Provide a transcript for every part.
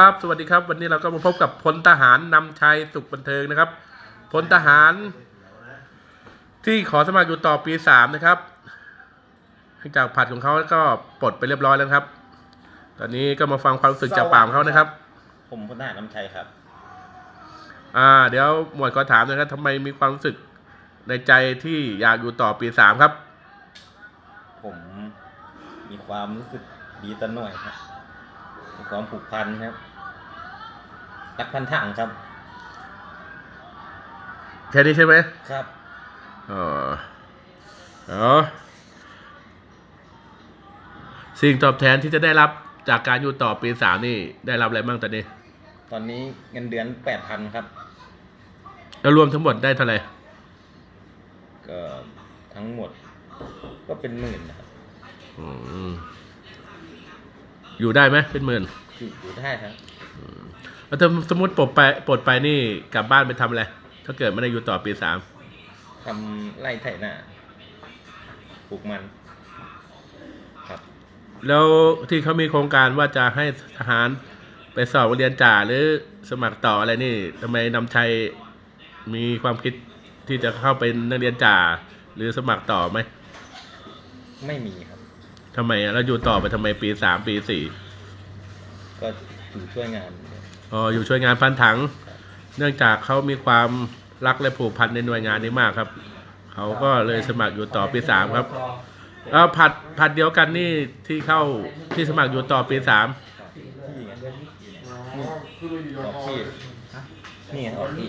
ครับสวัสดีครับวันนี้เราก็มาพบกับพลทหารนำชัยสุขบันเทิงนะครับพลทหาร ที่ขอสมัครอยู่ต่อปีสามนะครับหลังจากผัดของเขาก็ปลดไปเรียบร้อยแล้วครับ ตอนนี้ก็มาฟังความรู้สึกจากปากของเขานะครับ ผมพลทหารน้ำชัยครับ อ่า เดี๋ยวหมวดขอถามหนะครับทำไมมีความรู้สึกในใจที่อยากอยู่ต่อปีสามครับ ผมมีความรู้สึกดีต่อหน่วยครับมี ความผูกพันครับ รักพันถังครับ แค่นี้ใช่ไหมครับเออเออสิ่งตอบแทนที่จะได้รับจากการอยู่ต่อปีสามนี่ได้รับอะไรบ้างตอนนี้ ตอนนี้เงินเดือนแปดพันครับ แล้วรวมทั้งหมดได้เท่าไหร่ก็ทั้งหมดก็เป็นหมื่นนะครับ อืม อยู่ได้ไหมเป็นหมื่นอยู่อยู่ได้ครับแล้วถ้าสมมติปลดไปปลดไปนี่กลับบ้านไปทำอะไรถ้าเกิดไม่ได้อยู่ต่อปีสามทำไร่ไถนาปลูกมัน ครับ แล้วที่เขามีโครงการว่าจะให้ทหารไปสอบเรียนจ่าหรือสมัครต่ออะไรนี่ทำไมนำชัยมีความคิดที่จะเข้าเป็นนักเรียนจ่าหรือสมัครต่อไหม ไม่มีครับ ทำไมอะแล้วอยู่ต่อไปทำไมปีสามปีสี่ก็อยู่ช่วยงาน อ๋ออยู่ช่วยงานพันถัง เนื่องจากเขามีความรักและผูกพันในหน่วยงานนี้มากครับ เขาก็เลยสมัครอยู่ต่อปีสามครับแล้วผัดผัดเดียวกันนี่ที่เข้าที่สมัครอยู่ต่อปีสามที่ไงออกที่นี่ไงออกที่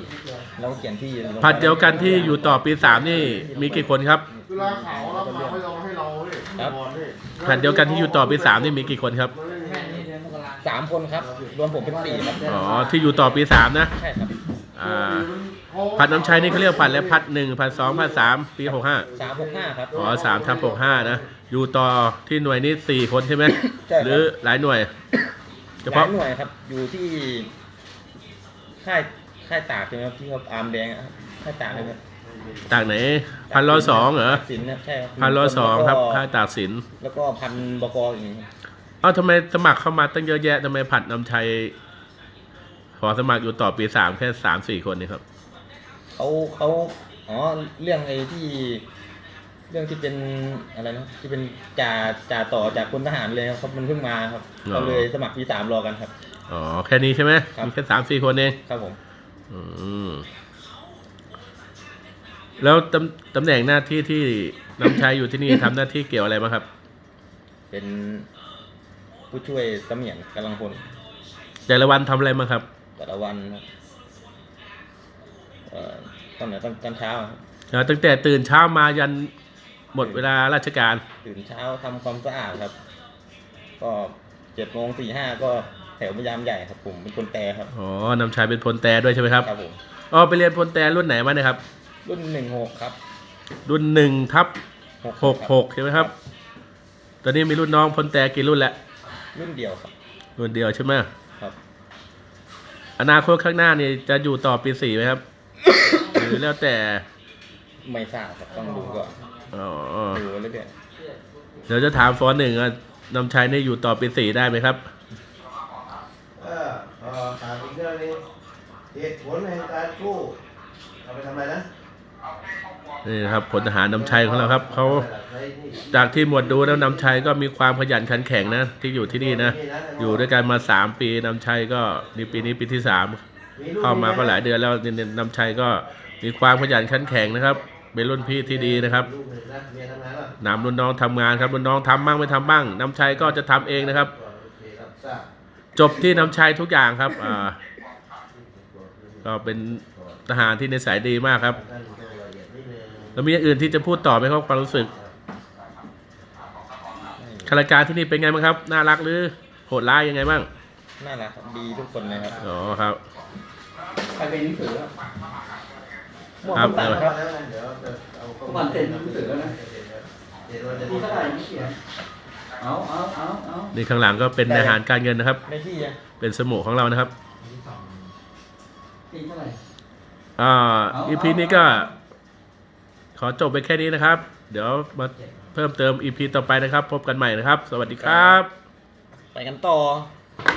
เราเขียนที่ลงไปผัดเดียวกันที่อยู่ต่อปีสามนี่มีกี่คนครับ เวลาเขาเราเขาให้ ครับบอลเว้ยผัดเดียวกันที่อยู่ต่อปีสามนี่มีกี่คนครับ สามคนครับ รวมผมเป็นสี่ครับอ๋อ ที่อยู่ต่อปีสามนะ ใช่ครับอ่าผัดน้ำชัยนี่เขาเรียกผัดแล้วผัดหนึ่งผัดสองผัดสามปีหกห้าสามหกห้าครับ อ๋อสามทับหกห้านะ อยู่ต่อที่หน่วยนี้สี่คนใช่ไหม ใช่ครับ หรือหลายหน่วย เฉหลาพาะ ยหน่วยครับ อยู่ที่ค่ายค่ายตากใช่ไหมครับที่เขาอาร์มแดงอะครับค่ายตากเลยครับ ตากไหน พันร้อยสองเหรอสินนะใช่ครับพันร้อยสองครับแล้วก็ค่ายตากสินแล้วก็พันบกอย่างนี้เอ้าทำไมสมัครเข้ามาตั้งเยอะแยะทำไมผัดน้ำชัยขอสมัครอยู่ต่อปีสามแค่สามสี่คนนี่ครับเขาเขาอ๋อเรื่องไอ้ที่ เรื่องที่เป็นอะไรนะที่เป็นจ่าจ่าต่อจากคนทหารเลยครับมันเพิ่งมาครับอ๋อเขาเลยสมัครปีสามรอกันครับอ๋อแค่นี้ใช่ไหมครับมีแค่สามสี่คนเองครับผม อืม แล้วตำตำแหน่งหน้าที่ที่น้ำชัยอยู่ที่นี่ ทำหน้าที่เกี่ยวอะไรบ้างครับ เป็นผู้ช่วยเสมียนกำลังพลแต่ละวันทำอะไรบ้างครับ แต่ละวันครับเอ่อตอนไหนตอนตอนเช้าครับอ่าตั้งแต่ตื่นเช้ามายันหมดเวลาราชการ ตื่นเช้าทำความสะอาดครับ ก็เจ็ดโมงสี่ห้าก็แถวพยายามใหญ่ครับผมเป็นคนแต่ครับอ๋อนำชัยเป็นพลแต่ด้วยใช่ไหมครับ ครับผมอ๋อ ไปเรียนพลแต่รุ่นไหนมาเนี่ยครับ รุ่นหนึ่งหกครับ รุ่นหนึ่งทับหกครับหกใช่ไหมครับ ตอนนี้มีรุ่นน้องพลแต่กี่รุ่นแล้วรุ่นเดียวครับ รุ่นเดียวใช่ไหมครับ อนาคตข้างหน้านี่จะอยู่ต่อปีสี่ไหมครับ หรือแล้วแต่ ไม่ทราบครับต้องดูก่อนอ๋อดูเรื่อยเดี๋ยวจะถามฟอนหนึ่งอะนำชัยนี่อยู่ต่อปีสี่ได้ไหมครับเออเออถามอีกเรื่องนึงเหตุผลแห่งการกู้เอาไปทำอะไรนะ นี่นะครับพลทหารนำชัยของเราครับเขาจากที่หมวดดูแล้วนำชัยก็มีความขยันขันแข็งนะที่อยู่ที่นี่นะอยู่ด้วยกันมาสามปีนำชัยก็นี่ปีนี้ปีที่สามเข้ามาก็หลายเดือนแล้วนี่นำชัยก็มีความขยันขันแข็งนะครับเป็นรุ่นพี่ที่ดีนะครับนำรุ่นน้องทำงานครับรุ่นน้องทำบ้างไม่ทำบ้างนำชัยก็จะทำเองนะครับ จบที่นำชัยทุกอย่างครับอ่าก็เป็นทหารที่นิสัยดีมากครับ แล้วมีอย่างอื่นที่จะพูดต่อไหมครับความรู้สึกข้าราชการที่นี่เป็นไงบ้างครับน่ารักหรือโหดร้ายยังไงบ้างๆน่ารักครับดีทุกคนเลยครับอ๋อครับใครเป็นหนังสือครับครับเอาแล้วนะเดี๋ยวจะเอาข้อวันเซ็นหนังสือแล้วนะเดี๋ยวเราจะที่เท่าไหร่ไม่เขียนเอาเอาเอาเอานี่ข้างหลังก็เป็นอาหารการเงินนะครับไม่ที่อะเป็นสมุของเรานะครับที่เท่าไหร่อ่าเอาอีพีเอานี้ก็ ขอจบไปแค่นี้นะครับ เดี๋ยวมาเพิ่มเติมอีพีต่อไปนะครับ พบกันใหม่นะครับ สวัสดีครับ ไปกันต่อ